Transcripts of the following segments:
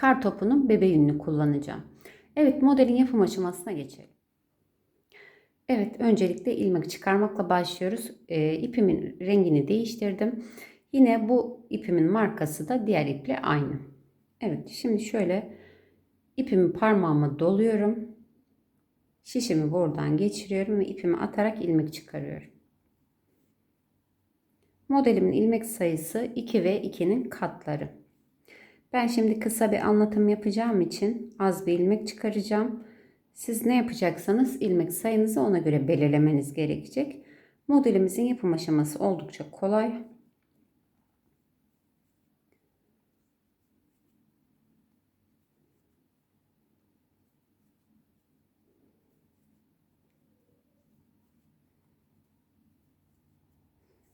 Kar topunun bebe yününü kullanacağım. Evet modelin yapım aşamasına geçelim. Evet öncelikle ilmek çıkarmakla başlıyoruz. E, ipimin rengini değiştirdim. Yine bu ipimin markası da diğer iple aynı. Evet şimdi şöyle ipimi parmağıma doluyorum. Şişimi buradan geçiriyorum ve ipimi atarak ilmek çıkarıyorum. Modelimin ilmek sayısı 2 ve 2'nin katları. Ben şimdi kısa bir anlatım yapacağım için az bir ilmek çıkaracağım. Siz ne yapacaksanız ilmek sayınızı ona göre belirlemeniz gerekecek. Modelimizin yapım aşaması oldukça kolay.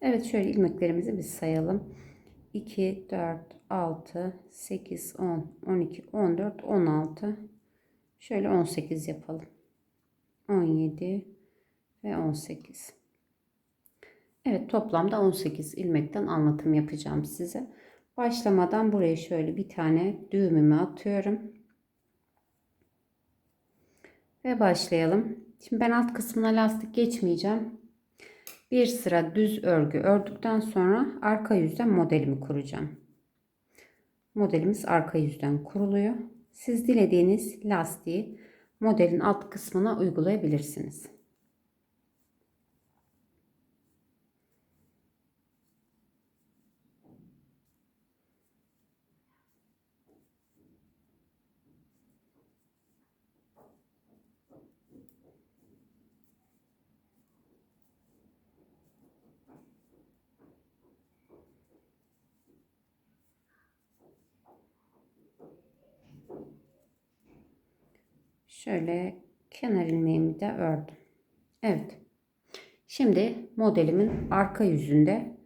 Evet şöyle ilmeklerimizi biz sayalım. 2, 4, 6, 8, 10, 12, 14, 16. Şöyle 18 yapalım. 17 ve 18. Evet toplamda 18 ilmekten anlatım yapacağım size. Başlamadan buraya şöyle bir tane düğümümü atıyorum. Ve başlayalım. Şimdi ben alt kısmına lastik geçmeyeceğim. Bir sıra düz örgü ördükten sonra arka yüzden modelimi kuracağım. Modelimiz arka yüzden kuruluyor. Siz dilediğiniz lastiği modelin alt kısmına uygulayabilirsiniz. Şöyle kenar ilmeğimi de ördüm. Evet. Şimdi modelimin arka yüzünde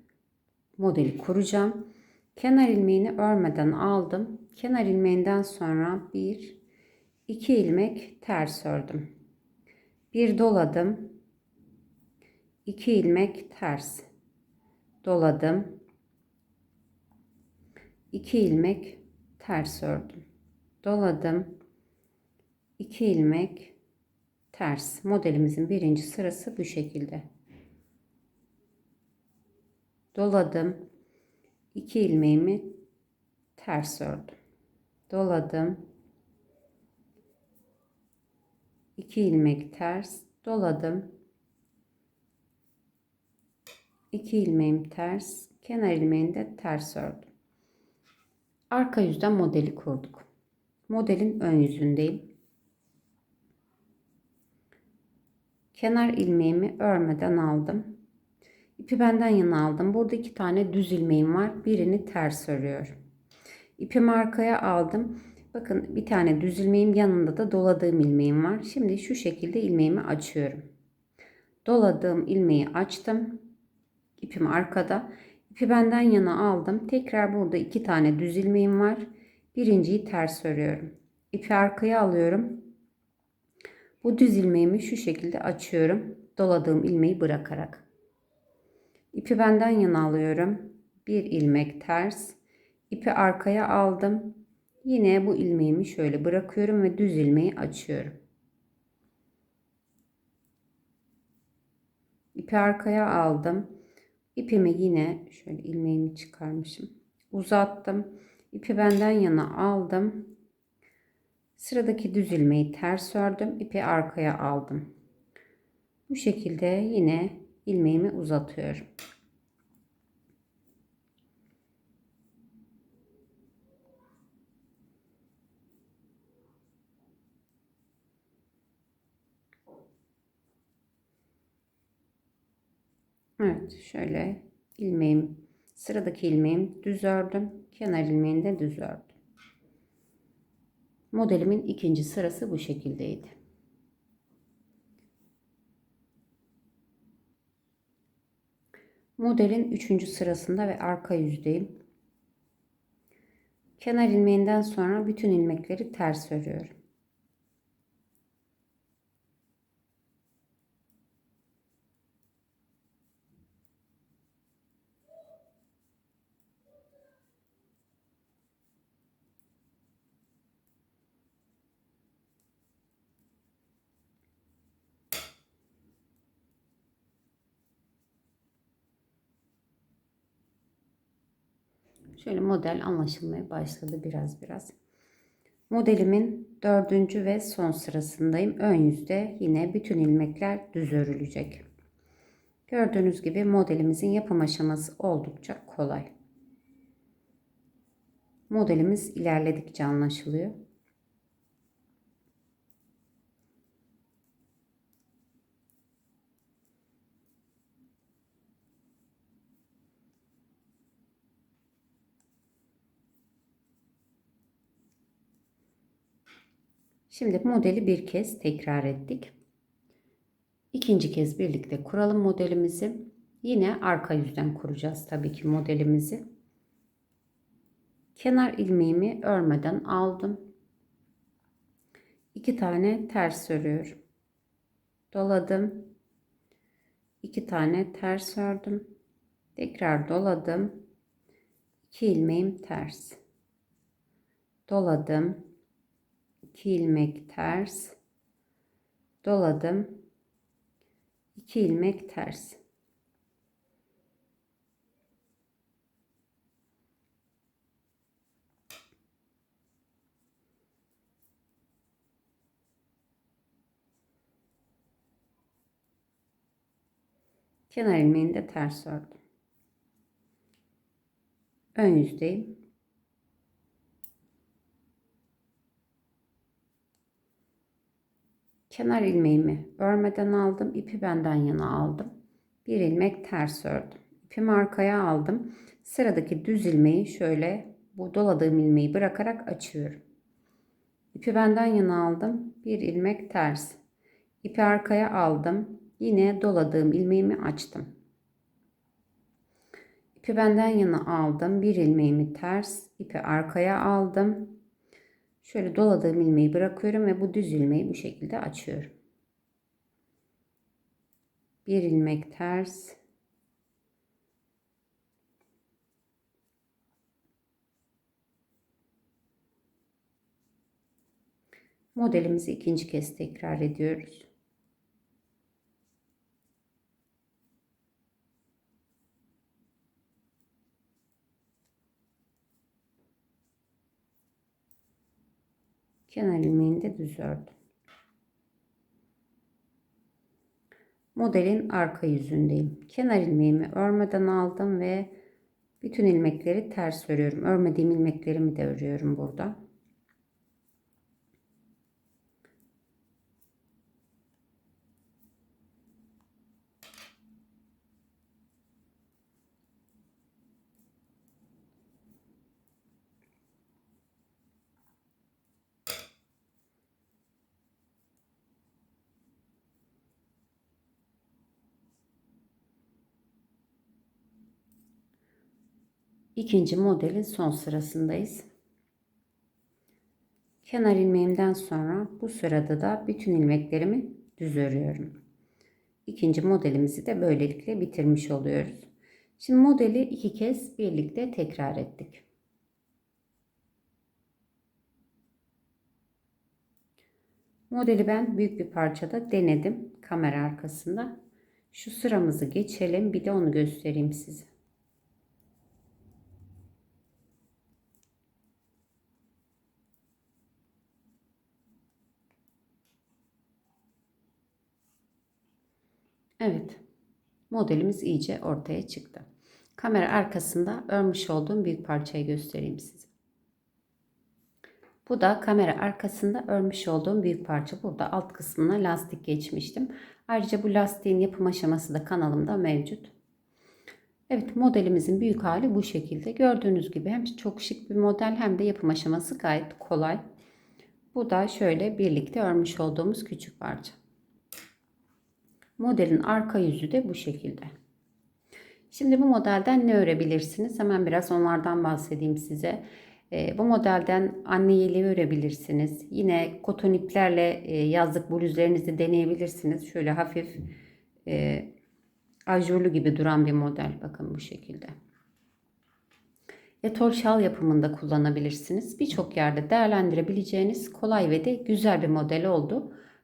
modeli kuracağım. Kenar ilmeğini örmeden aldım. Kenar ilmeğinden sonra bir, iki ilmek ters ördüm. Bir doladım. iki ilmek ters. Doladım. iki ilmek ters ördüm. Doladım 2 ilmek ters. Modelimizin birinci sırası bu şekilde. Doladım. 2 ilmeğimi ters ördüm. Doladım. 2 ilmek ters doladım. 2 ilmeğim ters, kenar ilmeğini de ters ördüm. Arka yüzden modeli kurduk. Modelin ön yüzündeyim. Kenar ilmeğimi örmeden aldım. İpi benden yana aldım. Burada iki tane düz ilmeğim var. Birini ters örüyorum. İpimi arkaya aldım. Bakın bir tane düz ilmeğim yanında da doladığım ilmeğim var. Şimdi şu şekilde ilmeğimi açıyorum. Doladığım ilmeği açtım. İpim arkada. İpi benden yana aldım. Tekrar burada iki tane düz ilmeğim var. Birinciyi ters örüyorum. İpi arkaya alıyorum. Bu düz ilmeğimi şu şekilde açıyorum. Doladığım ilmeği bırakarak. İpi benden yana alıyorum. Bir ilmek ters. İpi arkaya aldım. Yine bu ilmeğimi şöyle bırakıyorum ve düz ilmeği açıyorum. İpi arkaya aldım. İpimi yine şöyle ilmeğimi çıkarmışım. Uzattım. İpi benden yana aldım. Sıradaki düz ilmeği ters ördüm. ipi arkaya aldım. Bu şekilde yine ilmeğimi uzatıyorum. Evet şöyle ilmeğim sıradaki ilmeğim düz ördüm. Kenar ilmeğini de düz ördüm. Modelimin ikinci sırası bu şekildeydi. Modelin üçüncü sırasında ve arka yüzdeyim. Kenar ilmeğinden sonra bütün ilmekleri ters örüyorum. Şöyle model anlaşılmaya başladı biraz biraz. Modelimin dördüncü ve son sırasındayım. Ön yüzde yine bütün ilmekler düz örülecek. Gördüğünüz gibi modelimizin yapım aşaması oldukça kolay. Modelimiz ilerledikçe anlaşılıyor. Şimdi modeli bir kez tekrar ettik. İkinci kez birlikte kuralım modelimizi. Yine arka yüzden kuracağız tabii ki modelimizi. Kenar ilmeğimi örmeden aldım. İki tane ters örüyorum. Doladım. İki tane ters ördüm. Tekrar doladım. İki ilmeğim ters. Doladım 2 ilmek ters. Doladım. 2 ilmek ters. Kenar ilmeğini de ters ördüm. Ön yüzdeyim kenar ilmeğimi örmeden aldım. ipi benden yana aldım. Bir ilmek ters ördüm. İpimi arkaya aldım. Sıradaki düz ilmeği şöyle bu doladığım ilmeği bırakarak açıyorum. İpi benden yana aldım. Bir ilmek ters. İpi arkaya aldım. Yine doladığım ilmeğimi açtım. İpi benden yana aldım. Bir ilmeğimi ters. ipi arkaya aldım. Şöyle doladığım ilmeği bırakıyorum ve bu düz ilmeği bu şekilde açıyorum. Bir ilmek ters. Modelimizi ikinci kez tekrar ediyoruz. Kenar ilmeğini de düz ördüm. Modelin arka yüzündeyim. Kenar ilmeğimi örmeden aldım ve bütün ilmekleri ters örüyorum. Örmediğim ilmeklerimi de örüyorum burada. İkinci modelin son sırasındayız. Kenar ilmeğimden sonra bu sırada da bütün ilmeklerimi düz örüyorum. İkinci modelimizi de böylelikle bitirmiş oluyoruz. Şimdi modeli iki kez birlikte tekrar ettik. Modeli ben büyük bir parçada denedim kamera arkasında. Şu sıramızı geçelim bir de onu göstereyim size. Evet. Modelimiz iyice ortaya çıktı. Kamera arkasında örmüş olduğum bir parçayı göstereyim size. Bu da kamera arkasında örmüş olduğum bir parça. Burada alt kısmına lastik geçmiştim. Ayrıca bu lastiğin yapım aşaması da kanalımda mevcut. Evet modelimizin büyük hali bu şekilde. Gördüğünüz gibi hem çok şık bir model hem de yapım aşaması gayet kolay. Bu da şöyle birlikte örmüş olduğumuz küçük parça. Modelin arka yüzü de bu şekilde. Şimdi bu modelden ne örebilirsiniz? Hemen biraz onlardan bahsedeyim size. E, bu modelden anne yeleği örebilirsiniz. Yine koton iplerle e, yazlık bluzlarınızı deneyebilirsiniz. Şöyle hafif e, ajurlu gibi duran bir model. Bakın bu şekilde. Etol şal yapımında kullanabilirsiniz. Birçok yerde değerlendirebileceğiniz kolay ve de güzel bir model oldu.